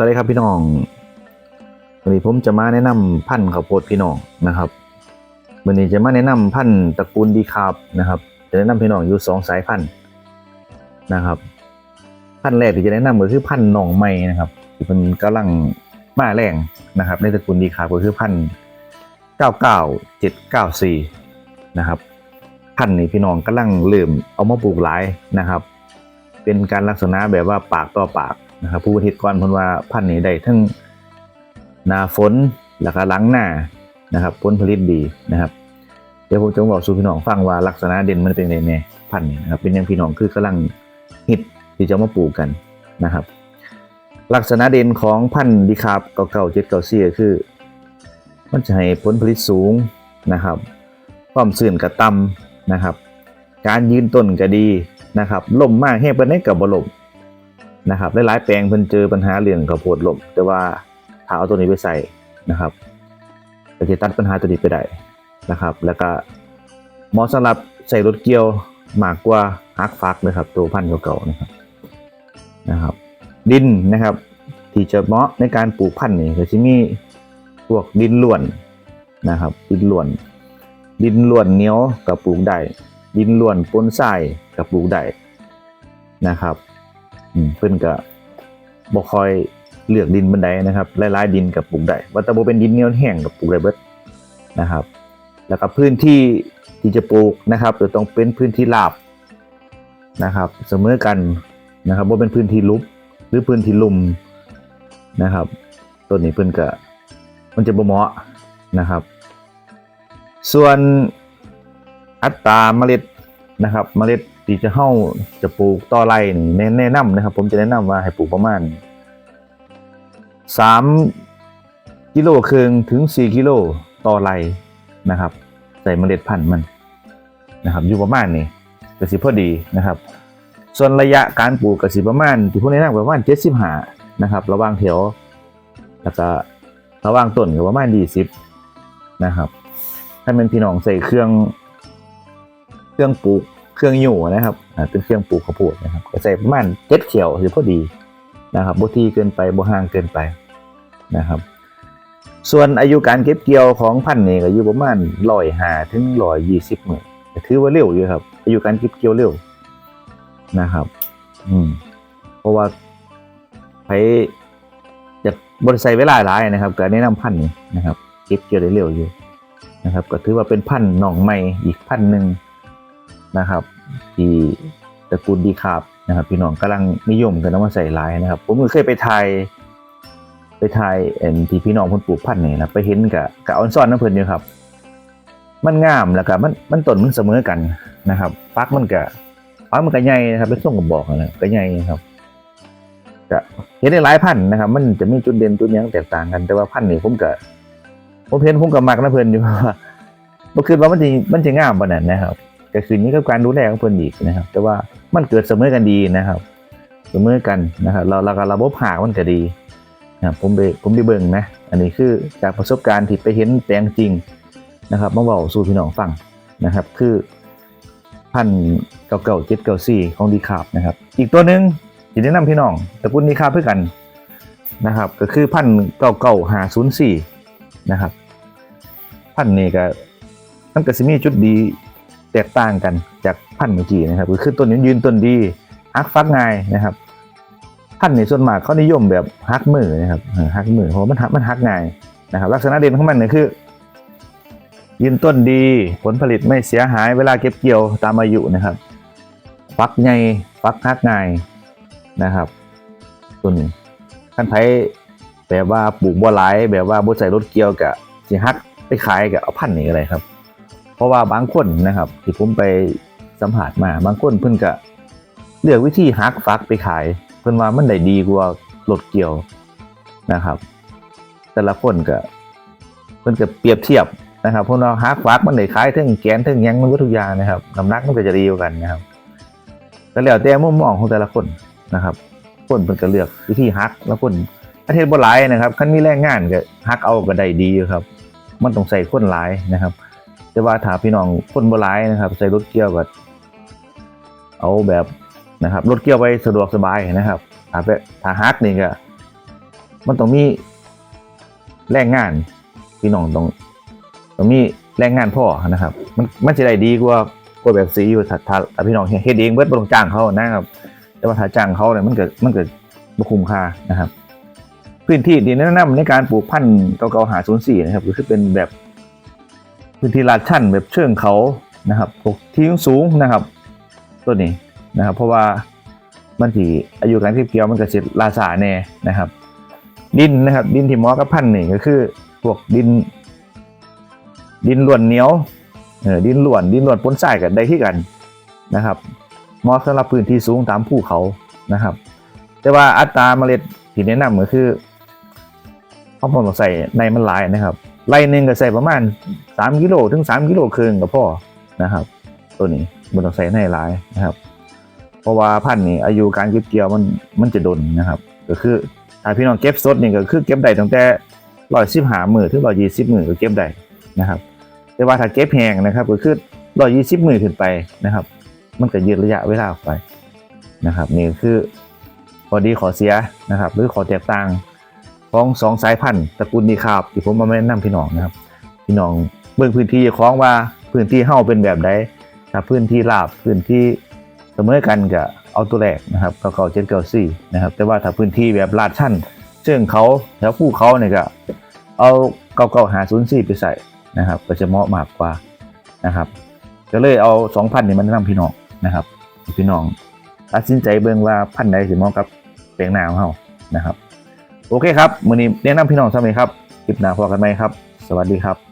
วัสดีครับพี่น้องวันนี้ผมจะมาแนะนำพันธุ์ข้าวโพดพี่น้องนะครับวันนี้จะมาแนะนำพันธุ์ตระกูลดีคาบนะครับ จะแนะนำพี่น้องอยู่สองสายพันธุ์นะครับ พันธุ์แรกที่จะแนะนำก็คือพันธุ์หนองไม้นะครับที่เป็นกำลังมาแรงนะครับ ในตระกูลดีคาบก็คือพันธุ์เก้าเก้าเจ็ดเก้าสี่นะครับพันธุ์นี้พี่น้องกำลังเริ่มเอามาปลูกหลายนะครับ เป็นการลักษณะแบบว่าปากต่อปาก นะครับผู้ประเทศก่อนเพิ่นว่าพันธุ์นี้ได้ทั้งหนาฝนแล้วก็หลังหน้านะครับผลผลิตดีนะครับ เดี๋ยวผมจะบอกสู่พี่น้องฟังว่าลักษณะเด่นมันเป็นยังไงพันธุ์นี้นะครับเป็นอยังพี่น้องคือกำลังฮิตที่จะมาปลูกกันนะครับ ลักษณะเด่นของพันธุ์ดีคาบเก่าๆเจ็ดเก่าเสียคือ มันจะให้ผลผลิตสูงนะครับความสื่นกระต่ำนะครับ การยืนต้นก็ดีนะครับล่มมากแห้งปานนี้กับบลม นะครับหลายๆแปลงเพิ่นเจอปัญหาเรื่องข้าวโพดลมแต่ว่าถ้าเอาตัวนี้ไปใส่นะครับก็จะตัดปัญหาตัวนี้ไปได้นะครับ แล้วก็เหมาะสำหรับใส่รถเกี่ยวมากกว่าฮักฟักนะครับ ตัวพันธุ์เก่าๆนะครับนะครับ ดินนะครับ ที่จะเหมาะในการปลูกพันธุ์นี่ก็จะมีพวกดินล้วนนะครับ ดินล้วน ดินล้วนเหนียวกับปลูกได้ดินล้วนปนทรายกับปลูกได้นะครับ เพิ่นก็บ่ค่อยเลือกดินบันไดนะครับหลายๆดินกับปลูกได้ว่าแต่บ่เป็นดินเหนียวแห้งกับปลูกได้เบิดนะครับ แล้วก็พื้นที่ที่จะปลูกนะครับจะต้องเป็นพื้นที่ราบนะครับเสมอกันนะครับบ่าเป็นพื้นที่ลุบหรือพื้นที่ลุ่มนะครับต้นนี้เพิ่นก็มันจะบ่เหมาะนะครับ ส่วนอัตราเมล็ด นะครับเมล็ดที่จะเข้าจะปลูกต่อไร่นี่แนะแนะนำนะครับ ผมจะแนะนำว่าให้ปลูกประมาณ3กิโลครึ่งถึง4กิโลต่อไร่นะครับ ใส่เมล็ดพันธุ์มันนะครับ อยู่ประมาณนี้ก็สิพอดีนะครับ ส่วนระยะการปลูกก็สิประมาณที่ผมแนะนำประมาณ75นะครับ ระหว่างแถวแล้วก็ระหว่างต้นก็ประมาณ20นะครับ ถ้าเป็นพี่น้องใส่เครื่อง เครื่องปลูกเครื่องอยู่นะครับอ่าเป็นเครื่องปลูกข้าวโพดนะครับก็ใส่ประมาณเจ็ดเขียวหรือพอดีนะครับบ่ที่เกินไปบ่ห่างเกินไปนะครับ ส่วนอายุการเก็บเกี่ยวของพันธุ์นี่ก็อยู่ประมาณร้อยหาถึงร้อยยี่สิบมื้อถือว่าเร็วอยู่ครับ อายุการเก็บเกี่ยวเร็วนะครับ อืม เพราะว่าไปจะบริใช้เวลาหลายนะครับก็แนะนำพันธุ์นี้นะครับ เก็บเกี่ยวได้เร็วอยู่นะครับ ก็ถือว่าเป็นพันธุ์หนองใหม่อีกพันธุ์หนึ่ง นะครับ ที่ตระกูลดีคาบนะครับ พี่น้องกำลังนิยมกันเอามาใส่หลายนะครับ ผมก็เคยไปถ่ายไปถ่ายเอ็นที่พี่น้องเพิ่นปลูกพันธุ์นี่นะไปเห็นกับกับออนซ่อนน้ำเพลินอยู่ครับ มันงามแล้วก็มันมันต้นมันเสมอกันนะครับฟักมันก็ฟักมันก็ใหญ่นะครับเป็นทรงกระบอกนะก็ใหญ่นะครับก็เห็นได้หลายพันธุ์นะครับ มันจะมีจุดเด่นจุดยังแตกต่างกัน แต่ว่าพันธุ์นี่ผมก็ผมเห็นผมกับมักนะเพลินอยู่ว่าบ่คิดว่ามันสิมันสิงามปานนั้นนะครับ ก็คือนี้กับการดูแลของเพิ่นอีกนะครับ แต่ว่ามันเกิดเสมอกันดีนะครับเสมอกันนะครับแล้วแล้วก็ระบบหามันก็ดีนะครับผมไปผมไปเบิ่งนะ อันนี้คือจากประสบการณ์ที่ไปเห็นแปลงจริงนะครับมาเว้าสู่พี่น้องฟังนะครับ คือพันเก่าเก่าเจ็ดเก่าสี่ของดีคาบนะครับ อีกตัวหนึ่งที่แนะนำพี่น้องตระกูลดีคาบเพื่อกันนะครับ ก็คือพันเก่าเก่าหาศูนย์สี่นะครับ พันธุ์นี่ก็มันก็สิมีจุดดี ตกต่างกันจากพันธุ์เมื่อกี้นะครับคือต้นนี้ยืนต้นดีฮักฟักง่ายนะครับ พันธุ์ในส่วนมากเขานิยมแบบฮักมือนะครับฮักมือเพราะมันฮักมันฮักง่ายนะครับลักษณะเด่นของมันเนี่ยคือ ยืนต้นดีผลผลิตไม่เสียหายเวลาเก็บเกี่ยวตามอายุนะครับ ฟักใหญ่ฟักฮักง่ายนะครับตัวนี้ท่านไผแบบว่าปลูกบัวหลายแบบว่าบัวใส่รถเกี่ยวกับสิฮักไปขายกับเอาพันธุ์นี่อะไรครับ เพราะว่าบางคนนะครับ ที่ผมไปสัมผัสมาบางคนเพิ่นก็เลือกวิธีฮักฟักไปขาย เพิ่นว่ามันได้ดีกว่ารถเกี่ยวนะครับ แต่ละคนก็เพิ่นก็เปรียบเทียบนะครับเพราะว่าฮักฟักมันได้ขายทั้งแกนทั้งยังมันก็ทุกอย่างนะครับน้ำหนักมันก็จะดีกว่ากันนะครับแต่แล้วแต่มุมมองของแต่ละคนนะครับ คนเพิ่นก็เลือกวิธีฮักแล้วคนประเทศบ่หลายนะครับคันมีแรงงานก็ฮักเอาก็ได้ดีครับ มันต้องใส่คนหลายนะครับ แต่ว่าถ้าพี่น้องคนโบราณนะครับ ใส่รถเกี่ยวก็เอาแบบนะครับรถเกี่ยวไปสะดวกสบายนะครับถ้าไปถ้าฮักนี่ก็มันต้องมีแรงงาน พี่น้องต้องต้องมีแรงงานพ่อนะครับ มันมันจะได้ดีกว่ากว่าแบบสีอยู่ถ้าถ้าพี่น้องเฮ็ดเองเบิดบ่ต้องจ้างเขานะครับ แต่ว่าถ้าจ้างเขาเนี่ยมันเกิดมันเกิดบ่คุ้มค่านะครับ พื้นที่ที่แนะนำในการปลูกพันธุ์เก่าๆหา04นะครับก็คือเป็นแบบ พื้นที่ลาดชันแบบเชิงเขานะครับปกที่สูงนะครับ ตัวนี้นะครับ เพราะว่ามันที่อายุการเก็บเกี่ยวมันก็สิลาสาแน่นะครับ ดินนะครับ ดินที่มอกับพันนี่ก็คือพวกดิน ดินล้วนเหนียวเออดินล้วน ดินล้วนปนทรายกันได้ที่กันนะครับมาะสำหรับพื้นที่สูงตามภูเขานะครับ แต่ว่าอัตราเมล็ดที่แนะนำก็คือขาผมใส่ในมันหลายนะครับ ไร่หนึ่งก็ใส่ประมาณ3กิโลถึง3กิโลครึ่งก็พอนะครับ ตัวนี้มันต้องใส่ในหลายนะครับ เพราะว่าพันธุ์นี้อายุการเก็บเกี่ยวมันมันจะดนนะครับ ก็คือถ้าพี่น้องเก็บสดนี่ก็คือเก็บได้ตั้งแต่ร้อยสิบหาหมือถึงร้อยยี่สิบหมือก็เก็บได้นะครับ แต่ว่าถ้าเก็บแห้งนะครับ ก็คือร้อยยี่สิบหมือขึ้นไปนะครับ มันก็ยืดระยะเวลาออกไปนะครับ นี่คือข้อดีขอเสียนะครับ หรือขอแตกต่าง ของสองสายพันธุ์ตระกูลดีคาบที่ผมมาแนะนำพี่น้องนะครับ พี่น้องเบิ่งพื้นที่ของว่าพื้นที่เฮาเป็นแบบใดถ้าพื้นที่ราบพื้นที่เสมอกันก็เอาตัวแรกนะครับเก้าเก้าเจ็ดเก้าสี่นะครับ แต่ว่าถ้าพื้นที่แบบลาดชันเชิงเขาแถวภูเขาเนี่ยก็เอาเก้าเก้าหาศูนย์สี่ไปใส่นะครับ ก็จะเหมาะมากกว่านะครับก็เลยเอาสองพันนี่มันแนะนำพี่น้องนะครับ พี่น้องตัดสินใจเบิ่งว่าพันธุ์ใดสิเหมาะกับแปลงนาของเฮานะครับ โอเคครับมือนี้แนะนำพี่น้องซะไหมครับคลิปหน้าพบกันไหมครับ สวัสดีครับ